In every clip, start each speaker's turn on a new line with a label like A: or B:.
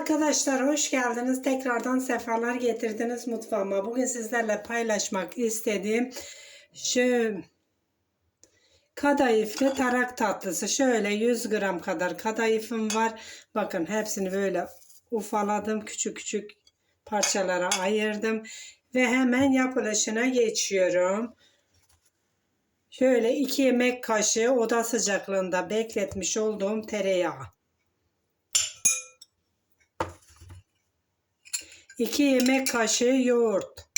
A: arkadaşlar hoş geldiniz. Tekrardan sefalar getirdiniz mutfağıma. Bugün sizlerle paylaşmak istediğim şu kadayıflı tarak tatlısı. Şöyle 100 gram kadar kadayıfım var. Bakın hepsini böyle ufaladım. Küçük küçük parçalara ayırdım. Ve hemen yapılışına geçiyorum. Şöyle 2 yemek kaşığı oda sıcaklığında bekletmiş olduğum tereyağı. 2 yemek kaşığı yoğurt.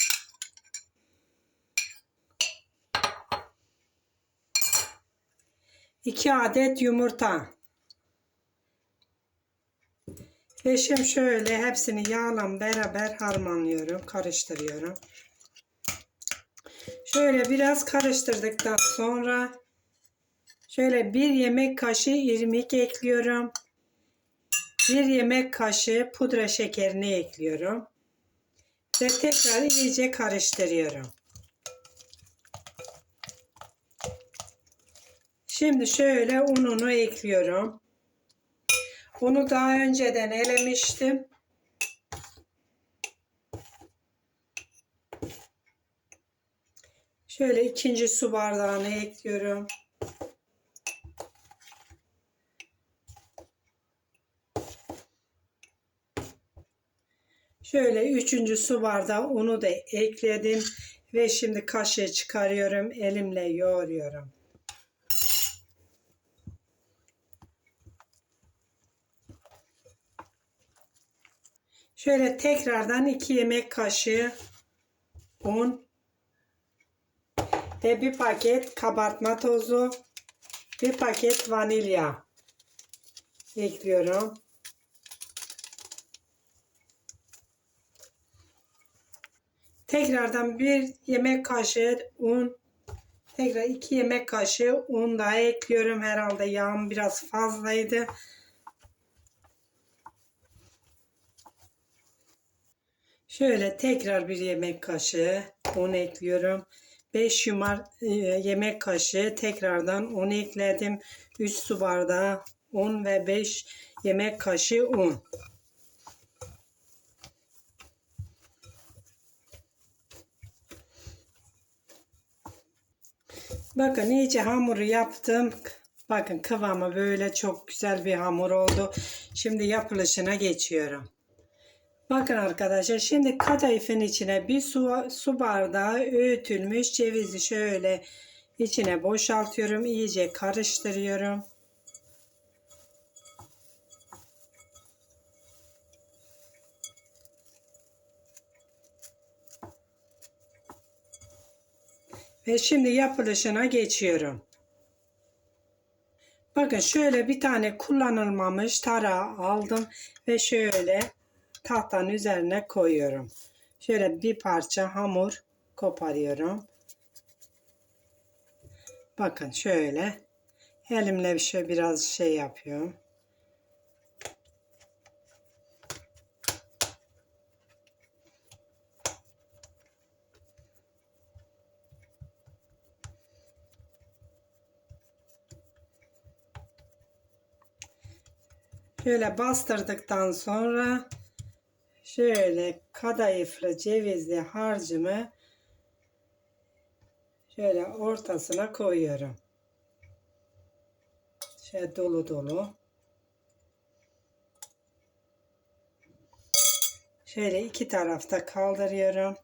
A: İki adet yumurta. Ve şimdi şöyle hepsini yağla beraber harmanlıyorum, karıştırıyorum. Şöyle biraz karıştırdıktan sonra şöyle bir yemek kaşığı irmik ekliyorum. Bir yemek kaşığı pudra şekerini ekliyorum. Ve tekrar iyice karıştırıyorum. Şimdi şöyle ununu ekliyorum. Unu daha önceden elemiştim. Şöyle ikinci su bardağını ekliyorum. Şöyle üçüncü su bardağı unu da ekledim ve şimdi kaşığı çıkarıyorum elimle yoğuruyorum. Şöyle tekrardan 2 yemek kaşığı un ve bir paket kabartma tozu, bir paket vanilya ekliyorum. Tekrardan bir yemek kaşığı un, tekrar iki yemek kaşığı un daha ekliyorum. Herhalde yağım biraz fazlaydı. Şöyle tekrar bir yemek kaşığı un ekliyorum. 5 yumar e, yemek kaşığı tekrardan un ekledim. 3 su bardağı un ve 5 yemek kaşığı un. Bakın iyice hamuru yaptım. Bakın kıvamı böyle çok güzel bir hamur oldu. Şimdi yapılışına geçiyorum. Bakın arkadaşlar şimdi kadayıfın içine bir su, su bardağı öğütülmüş cevizi şöyle içine boşaltıyorum. iyice karıştırıyorum. Ve şimdi yapılışına geçiyorum. Bakın şöyle bir tane kullanılmamış tarağı aldım ve şöyle tahtanın üzerine koyuyorum. Şöyle bir parça hamur koparıyorum. Bakın şöyle elimle bir şey biraz şey yapıyorum. Şöyle bastırdıktan sonra şöyle kadayıflı cevizli harcımı şöyle ortasına koyuyorum. Şöyle dolu dolu. Şöyle iki tarafta kaldırıyorum.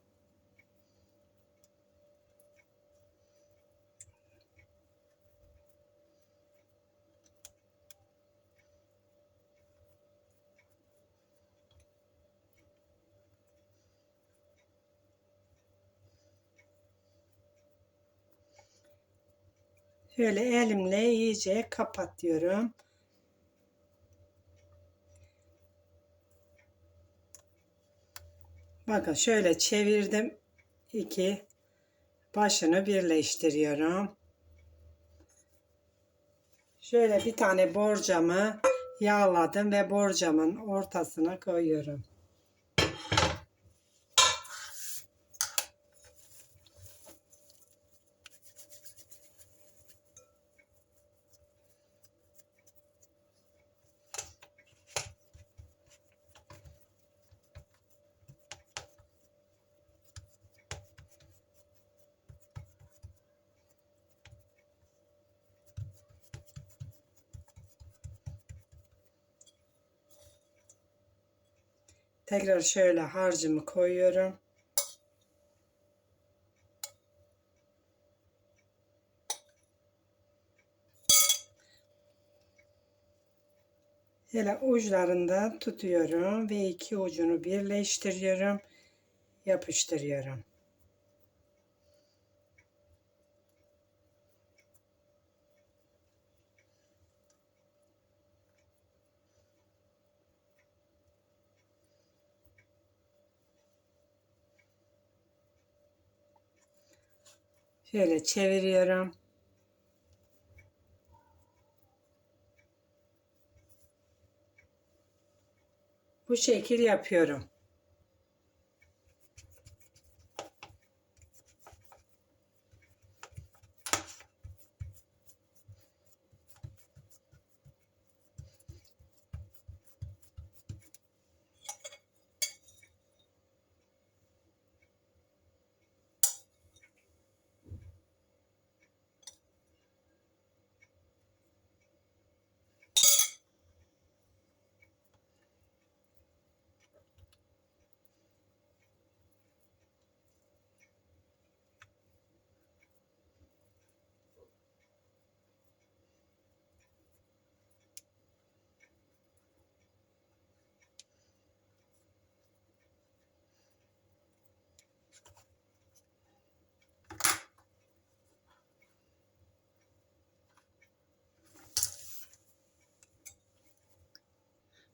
A: Şöyle elimle iyice kapatıyorum. Bakın şöyle çevirdim. iki başını birleştiriyorum. Şöyle bir tane borcamı yağladım ve borcamın ortasına koyuyorum. Tekrar şöyle harcımı koyuyorum. Hele uçlarında tutuyorum ve iki ucunu birleştiriyorum. Yapıştırıyorum. Şöyle çeviriyorum. Bu şekil yapıyorum.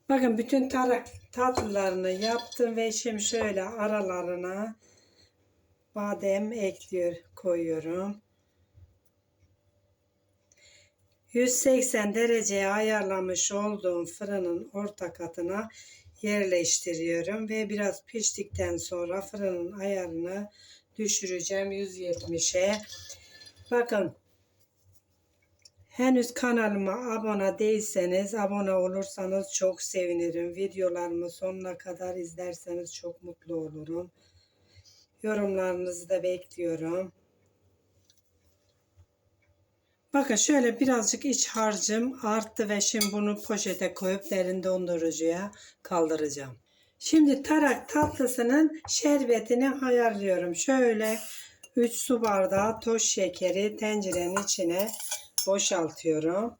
A: Bakın bütün tarak tatlılarını yaptım ve şimdi şöyle aralarına badem ekliyor koyuyorum. 180 dereceye ayarlamış olduğum fırının orta katına yerleştiriyorum ve biraz piştikten sonra fırının ayarını düşüreceğim 170'e. Bakın Henüz kanalıma abone değilseniz abone olursanız çok sevinirim. Videolarımı sonuna kadar izlerseniz çok mutlu olurum. Yorumlarınızı da bekliyorum. Bakın şöyle birazcık iç harcım arttı ve şimdi bunu poşete koyup derin dondurucuya kaldıracağım. Şimdi tarak tatlısının şerbetini ayarlıyorum. Şöyle 3 su bardağı toz şekeri tencerenin içine boşaltıyorum.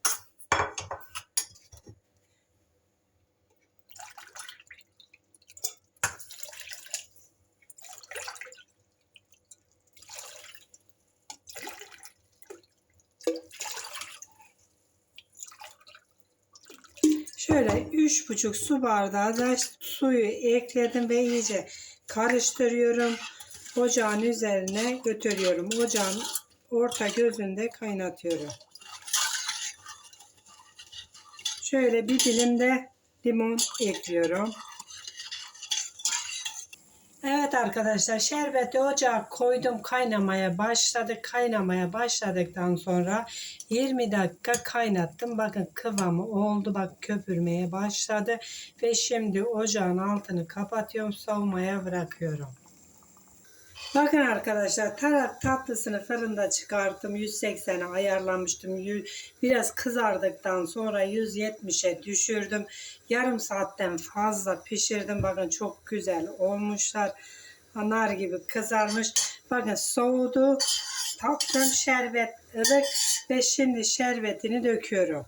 A: Şöyle üç buçuk su bardağı da suyu ekledim ve iyice karıştırıyorum. Ocağın üzerine götürüyorum. Ocağın orta gözünde kaynatıyorum. Şöyle bir dilim de limon ekliyorum. Evet arkadaşlar şerbeti ocağa koydum kaynamaya başladı. Kaynamaya başladıktan sonra 20 dakika kaynattım. Bakın kıvamı oldu. Bak köpürmeye başladı. Ve şimdi ocağın altını kapatıyorum. Soğumaya bırakıyorum. Bakın arkadaşlar tarak tatlısını fırında çıkarttım. 180'e ayarlamıştım. Biraz kızardıktan sonra 170'e düşürdüm. Yarım saatten fazla pişirdim. Bakın çok güzel olmuşlar. Nar gibi kızarmış. Bakın soğudu. Tatlım şerbet ılık ve şimdi şerbetini döküyorum.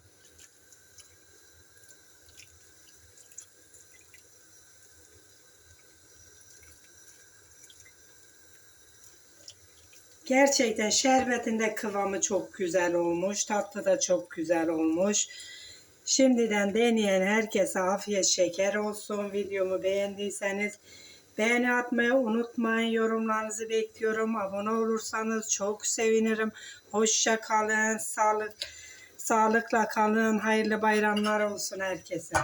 A: Gerçekten şerbetin de kıvamı çok güzel olmuş. Tatlı da çok güzel olmuş. Şimdiden deneyen herkese afiyet şeker olsun. Videomu beğendiyseniz beğeni atmayı unutmayın. Yorumlarınızı bekliyorum. Abone olursanız çok sevinirim. Hoşça kalın. Sağlık, sağlıkla kalın. Hayırlı bayramlar olsun herkese.